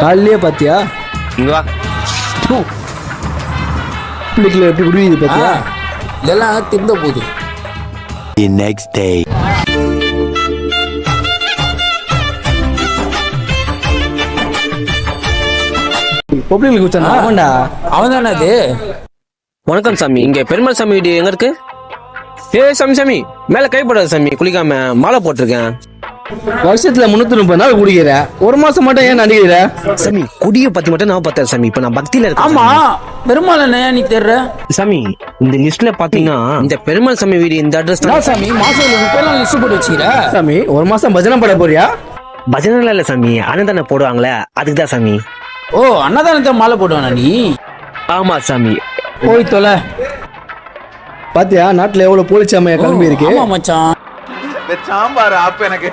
காலையிலேயே பாத்தியா? இங்க வா. பிள்ளைக்குள்ள எப்படி குடியுது பாத்தியா? இதெல்லாம் திருந்த போகுது The next day. பொம்பளைங்களுக்கு வச்சானா ஆமாண்டா அவன் தானே அது? வணக்கம் சாமி. இங்க பெருமாள் சாமி வீடு எங்க இருக்கு? ஏ சாமி சாமி. மேல கைப்படாது சாமி. குளிக்காம மாலை போட்டிருக்கேன். வருஷத்துல முன்னூத்தி முப்பது நாள் குடிக்கிற? ஒரு மாசம் மட்டும் ஏன் நடிக்கிற? சாமி குடிய பத்தி மட்டும் நான் பார்த்தேன் சாமி. இப்ப நான் பக்தியில இருக்கேன் ஆமா பெருமாள் என்ன நீ தேர்ற சாமி இந்த லிஸ்ட்ல பாத்தீங்கன்னா இந்த பெருமாள் சாமி வீடு இந்த அட்ரஸ் தான். சாமி மாசம் முப்பது நாள் லிஸ்ட் போட்டு வச்சுக்கிற? சாமி ஒரு மாசம் பஜனை பட போறியா? பஜனை இல்ல சாமி அன்னதானே போடுவாங்களே அதுக்கு தான் சாமி. ஓ அன்னதானத்தை மாலை போடுவானா நீ? ஆமா சாமி. போய் தொலை. பாத்தியா நாட்டுல எவ்வளவு போலீஸ் அம்மையா கிளம்பி இருக்கு ஆமா இந்த சாம்பார் ஆப் எனக்கு.